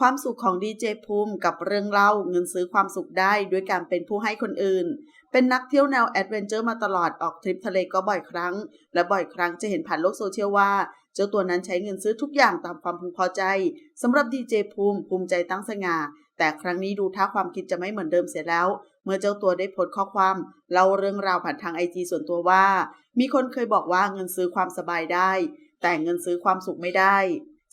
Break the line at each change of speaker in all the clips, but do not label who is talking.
ความสุขของดีเจภูมิกับเรื่องเล่าเงินซื้อความสุขได้ด้วยการเป็นผู้ให้คนอื่น เป็นนักเที่ยวแนวแอดเวนเจอร์มาตลอดออกทริปทะเลก็บ่อยครั้ง และบ่อยครั้งจะเห็นผ่านโลกโซเชียลว่า เจ้าตัวนั้นใช้เงินซื้อทุกอย่างตามความพึงพอใจสำหรับดีเจภูมิภูมิใจตั้งสง่าแต่ครั้งนี้ดูท่าความคิดจะไม่เหมือนเดิมเสียแล้ว เมื่อเจ้าตัวได้โพสต์ข้อความเล่าเรื่องราวผ่านทางไอจีส่วนตัวว่า มีคนเคยบอกว่าเงินซื้อความสบายได้ แต่เงินซื้อความสุขไม่ได้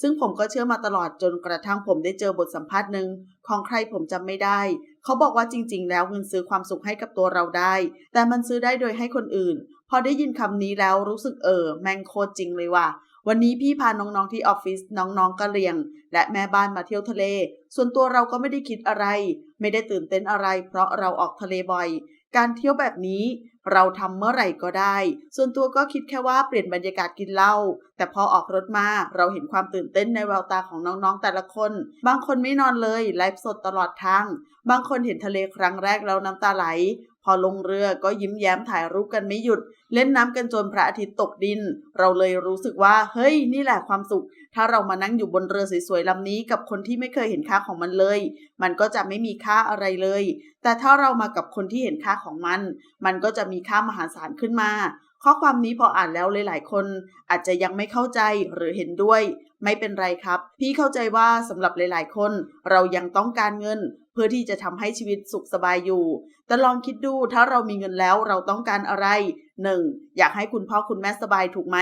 ซึ่งผมก็เชื่อมาตลอดจนกระทั่งผมได้เจอบทสัมภาษณ์หนึ่งของใครผมจำไม่ได้ เขาบอกว่าจริง ๆ แล้วเงินซื้อความสุขให้กับตัวเราได้ แต่มันซื้อได้โดยให้คนอื่น พอได้ยินคำนี้แล้วรู้สึกเออ แม่งโคตรจริงเลยว่ะวันนี้พี่พาน้องๆที่ออฟฟิศน้องๆกะเรียง และแม่บ้านมาเที่ยวทะเล ส่วนตัวเราก็ไม่ได้คิดอะไร ไม่ได้ตื่นเต้นอะไร เพราะเราออกทะเลบ่อย การเที่ยวแบบนี้เราทำเมื่อไหร่ก็ได้ ส่วนตัวก็คิดแค่ว่าเปลี่ยนบรรยากาศกินเหล้า แต่พอออกรถมาเราเห็นความตื่นเต้นในแววตาของน้องๆแต่ละคน บางคนไม่นอนเลยไลฟ์สดตลอดทาง บางคนเห็นทะเลครั้งแรกแล้วน้ำตาไหล พอลงเรือก็ยิ้มแย้มถ่ายรูปกันไม่หยุด เล่นน้ำกันจนพระอาทิตย์ตกดิน เราเลยรู้สึกว่า เฮ้ย นี่แหละความสุข ถ้าเรามานั่งอยู่บนเรือสวยๆลำนี้ กับคนที่ไม่เคยเห็นค่าของมันเลย มันก็จะไม่มีค่าอะไรเลย แต่ถ้าเรามากับคนที่เห็นค่าของมัน มันก็จะมีค่ามหาศาลขึ้นมา ข้อความนี้พออ่านแล้วหลายๆคน อาจจะยังไม่เข้าใจหรือเห็นด้วย ไม่เป็นไรครับ พี่เข้าใจว่าสำหรับหลาย ๆ คน เรายังต้องการเงิน เพื่อที่จะทำให้ชีวิตสุขสบายอยู่ แต่ลองคิดดูถ้าเรามีเงินแล้วเราต้องการอะไร 1. อยากให้คุณพ่อคุณแม่สบายถูกไหม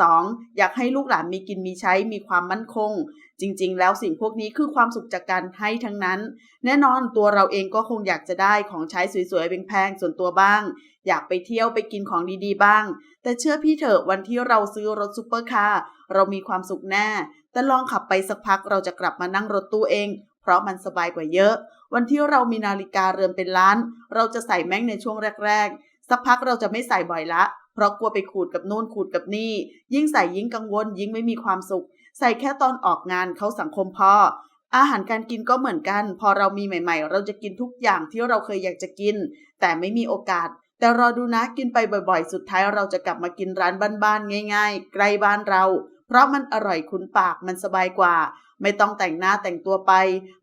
2. อยากให้ลูกหลานมีกินมีใช้มีความมั่นคง จริงๆ แล้วสิ่งพวกนี้คือความสุขจากการให้ทั้งนั้น แน่นอนตัวเราเองก็คงอยากจะได้ของใช้สวยๆแพงๆส่วนตัวบ้าง อยากไปเที่ยวไปกินของดีๆบ้าง แต่เชื่อพี่เถอะวันที่เราซื้อรถซูเปอร์คาร์เรามีความสุขแน่แต่ลองขับไปสักพักเราจะกลับมานั่งรถตู้เอง เพราะมันสบายกว่าเยอะ วันที่เรามีนาฬิกาเรือนเป็นล้าน เราจะใส่แม่งในช่วงแรก ๆ สักพักเราจะไม่ใส่บ่อยละ เพราะกลัวไปขูดกับนู่นขูดกับนี่ ยิ่งใส่ยิ่งกังวล ยิ่งไม่มีความสุข ใส่แค่ตอนออกงานเขาสังคมพออาหารการกินก็เหมือนกัน พอเรามีใหม่ๆ เราจะกินทุกอย่างที่เราเคยอยากจะกิน แต่ไม่มีโอกาส แต่รอดูนะกินไปบ่อยๆ สุดท้ายเราจะกลับมากินร้านบ้านๆง่าย ๆ ใกล้บ้านเรา เพราะมันอร่อยคุ้นปากมันสบายกว่า ไม่ต้องแต่งหน้าแต่งตัวไป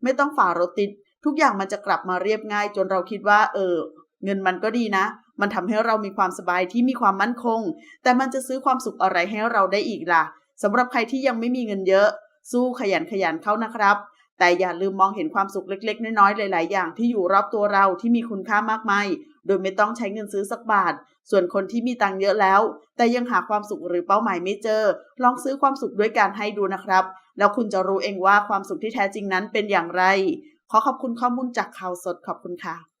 ไม่ต้องฝ่ารถติด ทุกอย่างมันจะกลับมาเรียบง่าย จนเราคิดว่า เออ เงินมันก็ดีนะ มันทำให้เรามีความสบายที่มีความมั่นคง แต่มันจะซื้อความสุขอะไรให้เราได้อีกล่ะสำหรับใครที่ยังไม่มีเงินเยอะ สู้ขยันขยันเข้านะครับ แต่อย่าลืมมองเห็นความสุขเล็ก ๆ น้อยๆหลาย ๆ อย่างที่อยู่รอบตัวเราที่มีคุณค่ามากมาย โดยไม่ต้องใช้เงินซื้อสักบาท ส่วนคนที่มีตังเยอะแล้ว แต่ยังหาความสุขหรือเป้าหมายไม่เจอ ลองซื้อความสุขด้วยการให้ดูนะครับ แล้วคุณจะรู้เองว่าความสุขที่แท้จริงนั้นเป็นอย่างไร ขอขอบคุณข้อมูลจากข่าวสดขอบคุณค่ะ